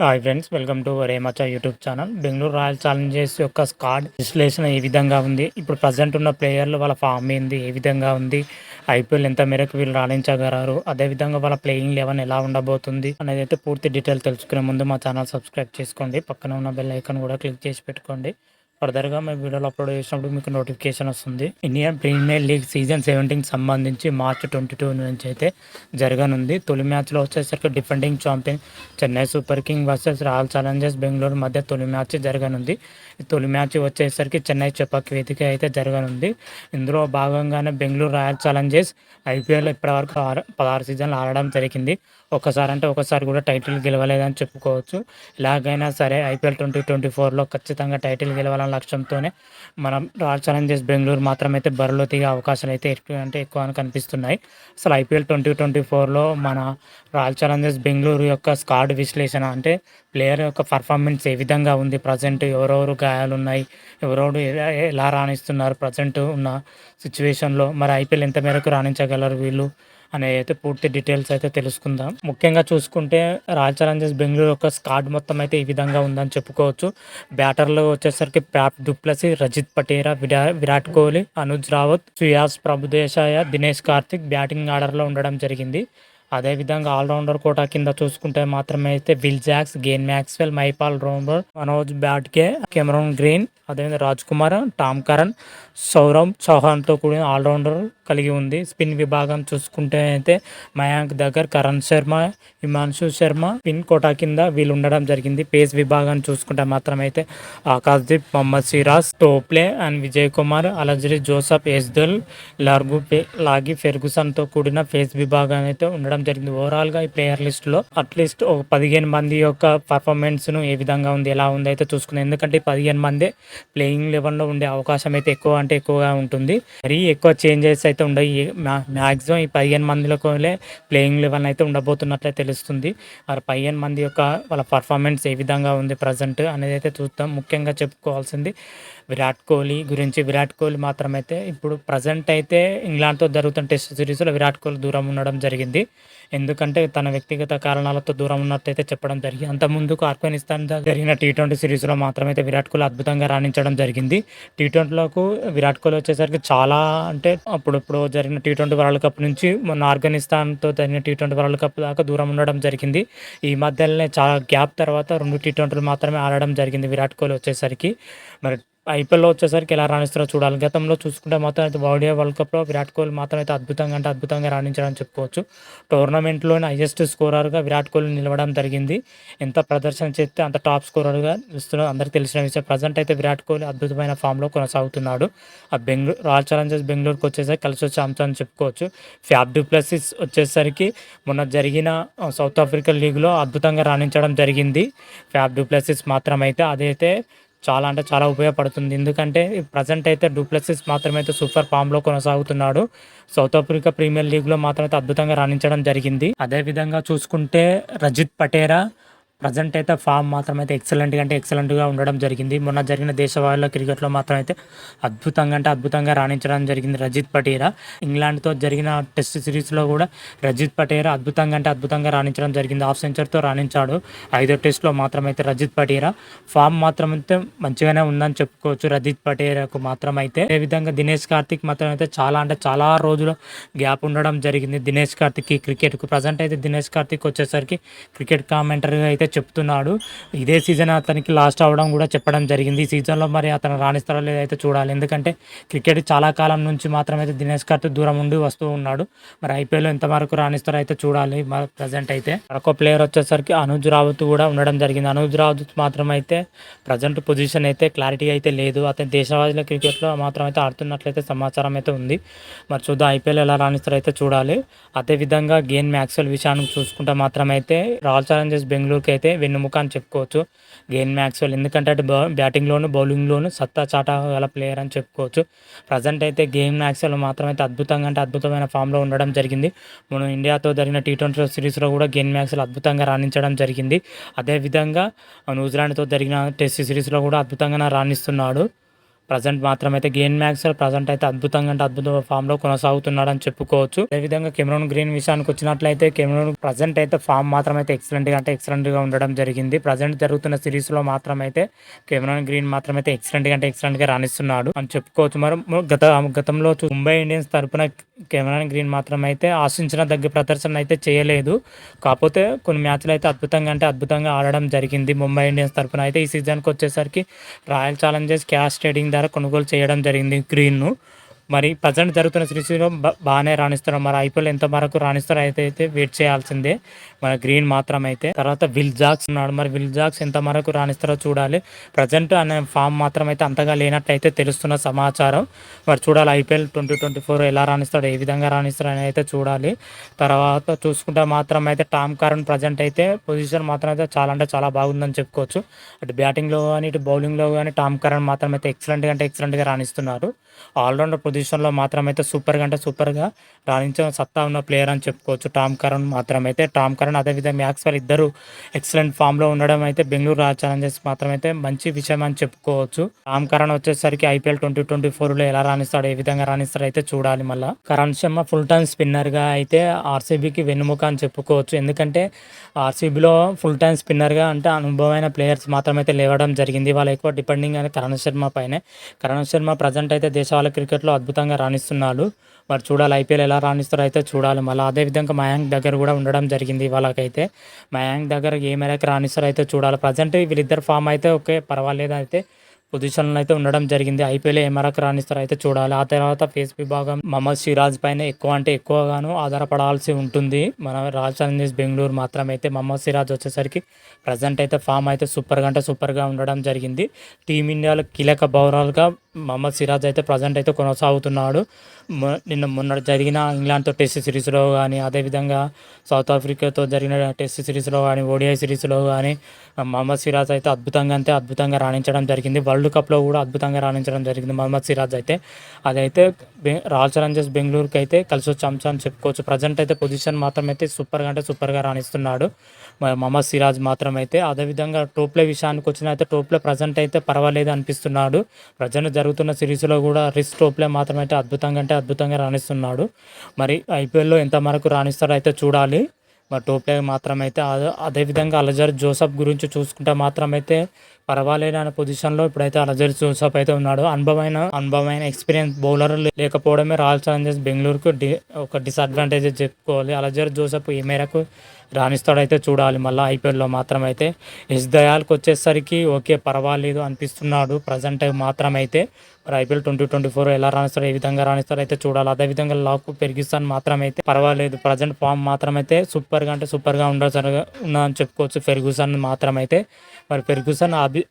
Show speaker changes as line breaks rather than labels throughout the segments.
Hi friends welcome to రేమచా YouTube channel Bengaluru Royal Challengers యొక్క squad విశ్లేషణ ఏ విధంగా ఉంది. ఇప్పుడు ప్రజెంట్ ఉన్న ప్లేయర్లు వాళ్ళ ఫామ్ ఏంది ఏ విధంగా ఉంది ఐపీఎల్ ఎంత మేరకు వీళ్ళు రాణించగలరు అదేవిధంగా వాళ్ళ ప్లేయింగ్ లెవెన్ ఎలా ఉండబోతుంది అనేది అయితే పూర్తి డీటెయిల్ తెలుసుకునే ముందు మా ఛానల్ సబ్స్క్రైబ్ చేసుకోండి. పక్కన ఉన్న బెల్ ఐకాన్ కూడా క్లిక్ చేసి పెట్టుకోండి. ఫర్దర్గా మేము వీడియోలు అప్లోడ్ చేసినప్పుడు మీకు నోటిఫికేషన్ వస్తుంది. Indian Premier League season seventeen సంబంధించి మార్చ్ ట్వంటీ టూ నుంచి అయితే జరగనుంది. తొలి మ్యాచ్లో వచ్చేసరికి defending champion Chennai Super King versus Royal Challengers Bengaluru మధ్య తొలి మ్యాచ్ జరగనుంది. తొలి మ్యాచ్ వచ్చేసరికి చెన్నై చెప్పక్ వేదిక అయితే జరగనుంది. ఇందులో భాగంగానే బెంగళూరు రాయల్ ఛాలెంజర్స్ ఐపీఎల్ ఇప్పటివరకు ఆరు పదహారు సీజన్లు ఆడడం జరిగింది. ఒకసారి అంటే ఒకసారి కూడా టైటిల్ గెలవలేదని చెప్పుకోవచ్చు. ఎలాగైనా సరే ఐపీఎల్ ట్వంటీ ట్వంటీ ఫోర్లో ఖచ్చితంగా టైటిల్ గెలవాలన్న లక్ష్యంతోనే మనం రాయల్ ఛాలెంజర్స్ బెంగళూరు మాత్రమైతే బరిలో దిగే అవకాశాలు అయితే ఎక్కువ అంటే ఎక్కువ కనిపిస్తున్నాయి. అసలు ఐపీఎల్ ట్వంటీ ట్వంటీ ఫోర్లో మన రాయల్ ఛాలెంజర్స్ బెంగళూరు యొక్క స్కాడ్ విశ్లేషణ అంటే ప్లేయర్ యొక్క పర్ఫార్మెన్స్ ఏ విధంగా ఉంది? ప్రజెంట్ ఎవరెవరు గాయాలు ఉన్నాయి ఎవరెవరు ఎలా రాణిస్తున్నారు? ప్రజెంట్ ఉన్న సిచ్యువేషన్లో మరి ఐపీఎల్ ఎంత మేరకు రాణించగలరు వీళ్ళు అనే అయితే పూర్తి డీటెయిల్స్ అయితే తెలుసుకుందాం. ముఖ్యంగా చూసుకుంటే రాయల్ ఛాలెంజర్స్ బెంగళూరు యొక్క స్కాడ్ మొత్తం అయితే ఈ విధంగా ఉందని చెప్పుకోవచ్చు. బ్యాటర్లు వచ్చేసరికి Faf du Plessis Rajat Patidar విరా Virat Kohli Anuj Rawat Suyash ప్రభుదేశాయ Dinesh Karthik batting ఆర్డర్లో ఉండడం జరిగింది. అదేవిధంగా ఆల్రౌండర్ కోటా కింద చూసుకుంటే మాత్రమే అయితే Will Jacks Glenn Maxwell Mahipal rounder Manoj బ్యాట్కే కెమెరాన్ గ్రీన్ అదేవిధంగా రాజ్ కుమార్ టామ్ కరణ్ సౌరవ్ చౌహాన్తో కూడిన ఆల్రౌండర్ కలిగి ఉంది. స్పిన్ విభాగం చూసుకుంటే అయితే మయాంక్ దగ్గర కరణ్ శర్మ హిమాంశు శర్మ స్పిన్ కోటా కింద వీళ్ళు ఉండడం జరిగింది. పేస్ విభాగాన్ని చూసుకుంటే మాత్రం అయితే Akashdeep Mohammed Siraj Topley and Vijay Kumar Alzarri Joseph ఎస్దుల్ లార్గు లాగి ఫెర్గుసన్తో కూడిన ఫేస్ విభాగం అయితే ఉండడం జరిగింది. ఓవరాల్గా ఈ ప్లేయర్ లిస్ట్లో అట్లీస్ట్ ఒక పదిహేను మంది యొక్క పర్ఫార్మెన్స్ను ఏ విధంగా ఉంది ఎలా ఉంది అయితే చూసుకుంది. ఎందుకంటే పదిహేను మంది ప్లేయింగ్ లెవెల్లో ఉండే అవకాశం అయితే ఎక్కువ అంటే ఎక్కువగా ఉంటుంది. మరీ ఎక్కువ చేంజెస్ అయితే ఉండవు. మ్యాక్సిమం ఈ పదిహేను మందిలోనే ప్లేయింగ్ లెవెల్ అయితే ఉండబోతున్నట్లే తెలుస్తుంది. మరి పదిహేను మంది యొక్క వాళ్ళ పర్ఫార్మెన్స్ ఏ విధంగా ఉంది ప్రజెంట్ అనేది అయితే చూద్దాం. ముఖ్యంగా చెప్పుకోవాల్సింది విరాట్ కోహ్లీ గురించి. విరాట్ కోహ్లీ మాత్రమైతే ఇప్పుడు ప్రజెంట్ అయితే ఇంగ్లాండ్తో జరుగుతున్న టెస్ట్ సిరీస్లో విరాట్ కోహ్లీ దూరం ఉండడం జరిగింది. ఎందుకంటే తన వ్యక్తిగత కారణాలతో దూరం ఉన్నట్టయితే చెప్పడం జరిగింది అంతకుముందుకు ఆఫ్ఘనిస్తాన్ జరిగిన టీ ట్వంటీ సిరీస్లో మాత్రమైతే విరాట్ కోహ్లీ అద్భుతంగా రాణించడం జరిగింది. టీ ట్వంటీలకు విరాట్ కోహ్లీ వచ్చేసరికి చాలా అంటే అప్పుడప్పుడు జరిగిన టీ ట్వంటీ వరల్డ్ కప్ నుంచి మొన్న ఆఫ్ఘనిస్తాన్తో జరిగిన టీ ట్వంటీ వరల్డ్ కప్ దాకా దూరం ఉండడం జరిగింది. ఈ మధ్యలోనే చాలా గ్యాప్ తర్వాత రెండు టీ ట్వంటీలు మాత్రమే ఆడడం జరిగింది విరాట్ కోహ్లీ వచ్చేసరికి. మరి ఐపీఎల్లో వచ్చేసరికి ఎలా రాణిస్తారో చూడాలి. గతంలో చూసుకుంటే మాత్రం అయితే వరల్డ్ వరల్డ్ కప్లో విరాట్ కోహ్లీ మాత్రం అయితే అద్భుతంగా అంటే అద్భుతంగా రాణించడం చెప్పుకోవచ్చు. టోర్నమెంట్లోనే హైయెస్ట్ స్కోరర్గా విరాట్ కోహ్లీ నిలవడం జరిగింది. ఎంత ప్రదర్శన చేస్తే అంత టాప్ స్కోరర్గా ఇస్తున్నారు అందరికీ తెలిసిన విషయం. ప్రజెంట్ అయితే విరాట్ కోహ్లీ అద్భుతమైన ఫామ్లో కొనసాగుతున్నాడు. ఆ బెంగళూరు రాయల్ ఛాలెంజర్స్ బెంగళూరుకి వచ్చేసరికి కలిసి వచ్చే అంశం చెప్పుకోవచ్చు. ఫ్యాబ్ డిప్లసిస్ వచ్చేసరికి మొన్న జరిగిన సౌత్ ఆఫ్రికా లీగ్లో అద్భుతంగా రాణించడం జరిగింది. ఫ్యాబ్ డిప్లసిస్ మాత్రం అయితే అదైతే చాలా అంటే చాలా ఉపయోగపడుతుంది. ఎందుకంటే ప్రజెంట్ అయితే డూప్లెసిస్ మాత్రమైతే సూపర్ ఫామ్లో కొనసాగుతున్నాడు. సౌత్ ఆఫ్రికా ప్రీమియర్ లీగ్లో మాత్రమైతే అద్భుతంగా రాణించడం జరిగింది. అదేవిధంగా చూసుకుంటే రజిత్ పటేరా ప్రజెంట్ అయితే ఫామ్ మాత్రం అయితే ఎక్సలెంట్గా అంటే ఎక్సలెంట్గా ఉండడం జరిగింది. మొన్న జరిగిన దేశవాళీల క్రికెట్లో మాత్రం అయితే అద్భుతంగా అంటే అద్భుతంగా రాణించడం జరిగింది రజిత్ పటేరా. ఇంగ్లాండ్తో జరిగిన టెస్ట్ సిరీస్లో కూడా రజిత్ పటేరా అద్భుతంగా అంటే అద్భుతంగా రాణించడం జరిగింది. హాఫ్ సెంచరీతో రాణించాడు. ఐదో టెస్ట్లో మాత్రం అయితే రజిత్ పటేరా. ఫామ్ మాత్రం అయితే మంచిగానే ఉందని చెప్పుకోవచ్చు రజిత్ పటేరాకు మాత్రం అయితే అదేవిధంగా దినేష్ కార్తిక్ మాత్రం అయితే చాలా అంటే చాలా రోజులు గ్యాప్ ఉండడం జరిగింది. దినేష్ కార్తిక్ క్రికెట్కు. ప్రజెంట్ అయితే దినేష్ కార్తిక్ వచ్చేసరికి క్రికెట్ కామెంటరీగా అయితే చెప్తున్నాడు. ఇదే సీజన్ అతనికి లాస్ట్ అవ్వడం కూడా చెప్పడం జరిగింది. ఈ సీజన్లో మరి అతను రాణిస్తారో లేదైతే చూడాలి. ఎందుకంటే క్రికెట్ చాలా కాలం నుంచి మాత్రమైతే దినేష్ కార్తిక్ దూరం ఉండి వస్తూ ఉన్నాడు. మరి ఐపీఎల్ ఎంతవరకు రాణిస్తారో అయితే చూడాలి. మరి ప్రజెంట్ అయితే మరొక ప్లేయర్ వచ్చేసరికి అనుజ్ రావత్ కూడా ఉండడం జరిగింది. అనుజ్ రావత్ మాత్రం అయితే ప్రజెంట్ పొజిషన్ అయితే క్లారిటీ అయితే లేదు. అతని దేశవాళీల క్రికెట్లో మాత్రం అయితే ఆడుతున్నట్లయితే సమాచారం అయితే ఉంది. మరి చూద్దాం ఐపీఎల్ ఎలా రాణిస్తారో అయితే చూడాలి. అదేవిధంగా గేన్ మ్యాక్స్వెల్ విషయాన్ని చూసుకుంటే మాత్రం అయితే రాయల్ ఛాలెంజర్స్ బెంగళూరుకి అయితే అయితే వెన్నుముక అని చెప్పుకోవచ్చు. గేన్ మ్యాక్స్వెల్ ఎందుకంటే అటు బ్యాటింగ్లోను బౌలింగ్లోను సత్తా చాట గల ప్లేయర్ అని చెప్పుకోవచ్చు. ప్రజెంట్ అయితే గేమ్ మ్యాక్స్వెల్ మాత్రం అయితే అద్భుతంగా అంటే అద్భుతమైన ఫామ్లో ఉండడం జరిగింది. మనం ఇండియాతో జరిగిన టీ ట్వంటీ సిరీస్లో కూడా గేమ్ మ్యాక్స్వెల్ అద్భుతంగా రాణించడం జరిగింది. అదేవిధంగా న్యూజిలాండ్తో జరిగిన టెస్ట్ సిరీస్లో కూడా అద్భుతంగా రాణిస్తున్నాడు. ప్రజెంట్ మాత్రం అయితే గేన్ మ్యాక్స్ ప్రజెంట్ అయితే అద్భుతంగా అంటే అద్భుత ఫామ్లో కొనసాగుతున్నాడు అని చెప్పుకోవచ్చు. అదేవిధంగా కెమెరాన్ గ్రీన్ విషయానికి వచ్చినట్లయితే కెమెరాన్ ప్రజెంట్ అయితే ఫామ్ మాత్రం అయితే ఎక్సలెంట్గా అంటే ఎక్సలెంట్గా ఉండడం జరిగింది. ప్రజెంట్ జరుగుతున్న సిరీస్లో మాత్రం అయితే కెమెరాన్ గ్రీన్ మాత్రం అయితే ఎక్సలెంట్గా అంటే ఎక్సలెంట్గా రాణిస్తున్నాడు అని చెప్పుకోవచ్చు. మరి గత గతంలో ముంబై ఇండియన్స్ తరపున కెమెరాన్ గ్రీన్ మాత్రం అయితే ఆశించిన దగ్గర ప్రదర్శన అయితే చేయలేదు. కాకపోతే కొన్ని మ్యాచ్లు అయితే అద్భుతంగా అంటే అద్భుతంగా ఆడడం జరిగింది. ముంబై ఇండియన్స్ తరపున అయితే ఈ సీజన్కి వచ్చేసరికి రాయల్ ఛాలెంజర్స్ క్యాష్ ట్రేడింగ్ కొనుగోలు చేయడం జరిగింది గ్రీన్ను. మరి ప్రజెంట్ జరుగుతున్న సిరీస్లో బాగానే రాణిస్తారు మరి ఐపీఎల్ ఎంత వరకు రాణిస్తారో అయితే అయితే వెయిట్ చేయాల్సిందే. మన గ్రీన్ మాత్రం అయితే తర్వాత విల్ జాక్స్ ఉన్నాడు. మరి విల్ జాక్స్ ఎంత వరకు రాణిస్తారో చూడాలి. ప్రజెంట్ అనే ఫామ్ మాత్రం అయితే అంతగా లేనట్టయితే తెలుస్తున్న సమాచారం. మరి చూడాలి ఐపీఎల్ ట్వంటీ ట్వంటీ ఫోర్ ఎలా రాణిస్తాడు ఏ విధంగా రాణిస్తాడు అని అయితే చూడాలి. తర్వాత చూసుకుంటే మాత్రం అయితే టామ్ కరణ్ ప్రజెంట్ అయితే పొజిషన్ మాత్రం అయితే చాలా అంటే చాలా బాగుందని చెప్పుకోవచ్చు. అటు బ్యాటింగ్లో కానీ ఇటు బౌలింగ్లో కానీ టామ్ కరణ్ మాత్రం అయితే ఎక్సలెంట్గా అంటే ఎక్సలెంట్గా రాణిస్తున్నారు. ఆల్రౌండర్ పొజిషన్లో మాత్రమైతే సూపర్గా అంటే సూపర్గా రాణించిన సత్తా ఉన్న ప్లేయర్ అని చెప్పుకోవచ్చు. టామ్ కరణ్ మాత్రమైతే. టామ్ కరణ్ అదేవిధంగా మ్యాక్స్వెల్ ఇద్దరు ఎక్సలెంట్ ఫామ్లో ఉండడం అయితే బెంగళూరు రాయల్ ఛాలెంజర్స్ మాత్రం అయితే మంచి విషయం అని చెప్పుకోవచ్చు. టామ్ కరణ్ వచ్చేసరికి ఐపీఎల్ ట్వంటీ ట్వంటీ ఫోర్లో ఎలా రాణిస్తాడు ఏ విధంగా రాణిస్తాడు అయితే చూడాలి మళ్ళీ. కరణ్ శర్మ ఫుల్ టైమ్ స్పిన్నర్గా అయితే ఆర్సీబీకి వెన్నుముక అని చెప్పుకోవచ్చు. ఎందుకంటే ఆర్సీబీలో ఫుల్ టైమ్ స్పిన్నర్గా అంటే అనుభవమైన ప్లేయర్స్ మాత్రమైతే లేవడం జరిగింది. వాళ్ళు ఎక్కువ డిపెండింగ్ అని కరణ్ శర్మ పైనే. కరణ్ శర్మ ప్రజెంట్ అయితే దేశవాళ క్రికెట్లో అద్భుతంగా రాణిస్తున్నారు మరి చూడాలి ఐపీఎల్ ఎలా రాణిస్తారో అయితే చూడాలి. మళ్ళీ అదేవిధంగా మయాంక్ దగ్గర కూడా ఉండడం జరిగింది వాళ్ళకైతే మయాంక్ దగ్గర ఏ మేరకు రాణిస్తారో అయితే చూడాలి. ప్రజెంట్ వీళ్ళిద్దరు ఫామ్ అయితే ఓకే పర్వాలేదు అయితే. పొజిషన్లో అయితే ఉండడం జరిగింది. ఐపీఎల్ ఏ మేరకు రాణిస్తారో అయితే చూడాలి. ఆ తర్వాత ఫేస్ విభాగం మహమ్మద్ సిరాజ్ పైన ఎక్కువ అంటే ఎక్కువగాను ఆధారపడాల్సి ఉంటుంది. మన రాయల్ ఛాలెంజర్స్ బెంగళూరు మాత్రం అయితే మహమ్మద్ సిరాజ్ వచ్చేసరికి ప్రజెంట్ అయితే ఫామ్ అయితే సూపర్గా అంటే సూపర్గా ఉండడం జరిగింది. టీమిండియాలో కీలక బౌలర్గా మహమ్మద్ సిరాజ్ అయితే ప్రజెంట్ అయితే కొనసాగుతున్నాడు. నిన్న మొన్న జరిగిన ఇంగ్లాండ్తో టెస్ట్ సిరీస్లో కానీ అదేవిధంగా సౌత్ ఆఫ్రికాతో జరిగిన టెస్ట్ సిరీస్లో కానీ ఓడిఐ సిరీస్లో కానీ మహమ్మద్ సిరాజ్ అయితే అద్భుతంగా అంతే అద్భుతంగా రాణించడం జరిగింది. వరల్డ్ కప్లో కూడా అద్భుతంగా రాణించడం జరిగింది మహమ్మద్ సిరాజ్ అయితే. అదైతే రాయల్ ఛాలెంజర్స్ బెంగళూరుకి అయితే కలిసి వచ్చి అంశం అని చెప్పుకోవచ్చు ప్రజెంట్ అయితే పొజిషన్ మాత్రం అయితే సూపర్గా అంటే సూపర్గా రాణిస్తున్నాడు మహమ్మద్ సిరాజ్ మాత్రం అయితే. అదేవిధంగా టోప్లే విషయానికి వచ్చిన అయితే టోప్లే ప్రజెంట్ అయితే పర్వాలేదు అనిపిస్తున్నాడు. ప్రజెంట్ జరుగుతున్న సిరీస్లో కూడా రిస్క్ టోప్లే మాత్రం అయితే అద్భుతంగా అంటే అద్భుతంగా రాణిస్తున్నాడు. మరి ఐపీఎల్లో ఎంతవరకు రాణిస్తాడో రాణిస్తారో అయితే చూడాలి. మరి టోప్లే మాత్రం అయితే అదే- అదేవిధంగా అలజర్ జోసఫ్ గురించి చూసుకుంటే మాత్రం అయితే పర్వాలేదు అనే పొజిషన్లో. ఇప్పుడైతే అలజర్ జోసఫ్ అయితే ఉన్నాడు. అనుభవమైన అనుభవమైన ఎక్స్పీరియన్స్ బౌలర్ లేకపోవడమే రాయల్ ఛాలెంజర్స్ బెంగళూరుకు డి ఒక డిసడ్వాంటేజ్ చెప్పుకోవాలి. అలజర్ జోసఫ్ ఏ మేరకు రాణిస్తాడైతే చూడాలి. మళ్ళీ ఐపీఎల్లో మాత్రం అయితే ఎస్ దయాల్కి వచ్చేసరికి ఓకే పర్వాలేదు అనిపిస్తున్నాడు. ప్రజెంట్ మాత్రం అయితే మరి ఐపీఎల్ ట్వంటీ ట్వంటీ ఫోర్ ఎలా రాణిస్తారో ఏ విధంగా రాణిస్తారో అయితే చూడాలి. అదేవిధంగా లాక్ పెరిగిస్తాను మాత్రం అయితే పర్వాలేదు. ప్రజెంట్ ఫామ్ మాత్రం అయితే సూపర్గా అంటే సూపర్గా ఉండదు ఉన్నదని చెప్పుకోవచ్చు. ఫెర్గూసన్ మాత్రం అయితే మరి ఫెర్గూసన్ అభి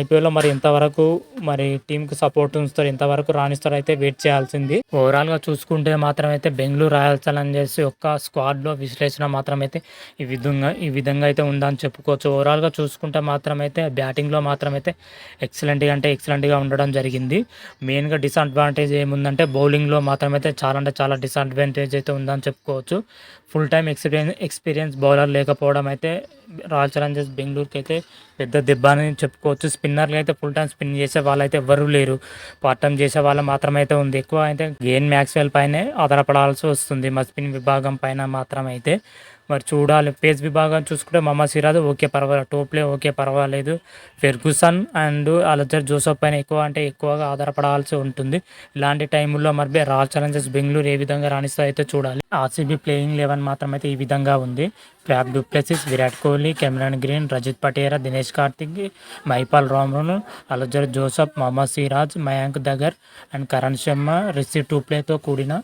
ఐపీఎల్లో మరి ఎంతవరకు మరి టీంకి సపోర్ట్ ఉంచుతారు ఎంతవరకు రాణిస్తారో అయితే వెయిట్ చేయాల్సింది. ఓవరాల్గా చూసుకుంటే మాత్రం అయితే బెంగళూరు అని చేసి ఒక్క స్క్వాడ్లో విశ్లేషణ మాత్రం అయితే ఈ విధంగా ఈ విధంగా అయితే ఉందని చెప్పుకోవచ్చు. ఓవరాల్గా చూసుకుంటే మాత్రం అయితే బ్యాటింగ్లో మాత్రం అయితే ఎక్సలెంట్గా అంటే ఎక్సలెంట్గా ఉండడం జరిగింది. మెయిన్గా డిసడ్వాంటేజ్ ఏముందంటే బౌలింగ్లో మాత్రమైతే చాలా అంటే చాలా డిసడ్వాంటేజ్ అయితే ఉందని చెప్పుకోవచ్చు. Full time experience experience bowler లేకపోవడం అయితే రాయల్ ఛాలెంజర్స్ బెంగళూరుకి అయితే పెద్ద దెబ్బ అని చెప్పుకోవచ్చు. స్పిన్నర్లు అయితే ఫుల్ టైం స్పిన్ చేసే వాళ్ళు అయితే ఎవరు లేరు. పార్ట్ టైం చేసే వాళ్ళు మాత్రమైతే అయితే ఉంది. ఎక్కువ అయితే గేన్ మ్యాక్స్వెల్ పైనే ఆధారపడాల్సి వస్తుంది. మా స్పిన్ విభాగం పైన మాత్రం అయితే మరి చూడాలి. పేస్ విభాగం చూసుకుంటే మహమ్మద్ సిరాజ్ ఓకే పర్వాలేదు టోప్లే ఓకే పర్వాలేదు. ఫెర్గుసన్ అండ్ అలజర్ జోసఫ్ పైన ఎక్కువ అంటే ఎక్కువగా ఆధారపడాల్సి ఉంటుంది. ఇలాంటి టైంలో మరి రాయల్ ఛాలెంజర్స్ బెంగళూరు ఏ విధంగా రాణిస్తా అయితే చూడాలి. ఆర్సీబీ ప్లేయింగ్ లెవెన్ మాత్రం అయితే ఈ విధంగా ఉంది. Faf du Plessis Virat Kohli Cameron Green Rajat Patidar Dinesh Karthik Mahipal Lomror Alzarri Joseph Mohammed Siraj Mayank Dagar and Karn Sharma Reece టూప్లేతో కూడిన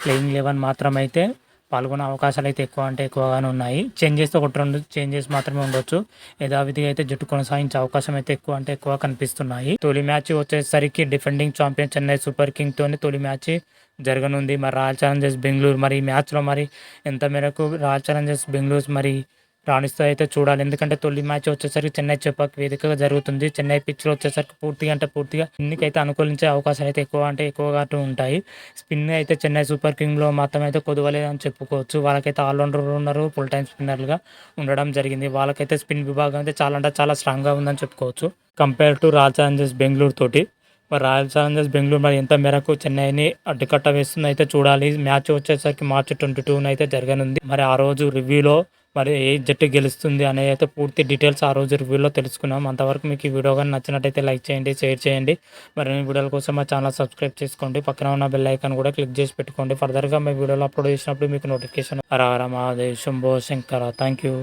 ప్లేయింగ్ లెవెన్ మాత్రం అయితే పాల్గొనే అవకాశాలు అయితే ఎక్కువ అంటే ఎక్కువగానే ఉన్నాయి. చేంజెస్ ఒకటి రెండు చేంజెస్ మాత్రమే ఉండొచ్చు. యథావిధిగా అయితే జట్టు కొనసాగించే అవకాశం అయితే ఎక్కువ అంటే ఎక్కువ కనిపిస్తున్నాయి. తొలి మ్యాచ్ వచ్చేసరికి defending champion Chennai Super King తోని తొలి మ్యాచ్ జరగనుంది. మరి రాయల్ ఛాలెంజర్స్ బెంగళూరు మరి ఈ మ్యాచ్లో మరి ఎంత మేరకు రాయల్ ఛాలెంజర్స్ బెంగళూరు మరి రాణిస్తో అయితే చూడాలి. ఎందుకంటే తొలి మ్యాచ్ వచ్చేసరికి చెన్నై చెప్పాక వేదికగా జరుగుతుంది. చెన్నై పిచ్లో వచ్చేసరికి పూర్తిగా అంటే పూర్తిగా స్పిన్కి అయితే అనుకూలించే అవకాశాలు అయితే ఎక్కువ అంటే ఎక్కువగా ఉంటాయి. స్పిన్ అయితే చెన్నై సూపర్ కింగ్లో మాత్రం అయితే కొదవలేదని చెప్పుకోవచ్చు. వాళ్ళకైతే ఆల్రౌండర్ ఉన్నారు. ఫుల్ టైం స్పిన్నర్లుగా ఉండడం జరిగింది. వాళ్ళకైతే స్పిన్ విభాగం అయితే చాలా అంటే చాలా స్ట్రాంగ్గా ఉందని చెప్పుకోవచ్చు. Compare to Royal Challengers Bengaluru తోటి మరి రాయల్ ఛాలెంజర్స్ బెంగళూరు మరి ఎంత మేరకు చెన్నైని అడ్డుకట్ట వేస్తుంది అయితే చూడాలి. మ్యాచ్ వచ్చేసరికి మార్చి ట్వంటీ టూ అయితే జరగనుంది. మరి ఆ రోజు రివ్యూలో మరి ఏ జట్టు గెలుస్తుంది అనేది అయితే పూర్తి డీటెయిల్స్ ఆ రోజు రివ్యూలో తెలుసుకున్నాం. అంతవరకు మీకు ఈ వీడియో కానీ నచ్చినట్టయితే లైక్ చేయండి షేర్ చేయండి. మరి వీడియోల కోసం మా ఛానల్ సబ్స్క్రైబ్ చేసుకోండి. పక్కన ఉన్న బెల్ ఐకాన్ కూడా క్లిక్ చేసి పెట్టుకోండి. ఫర్దర్గా మీ వీడియోలో అప్లోడ్ చేసినప్పుడు మీకు notification Hara Hara Mahadev Shambho Shankara. Thank you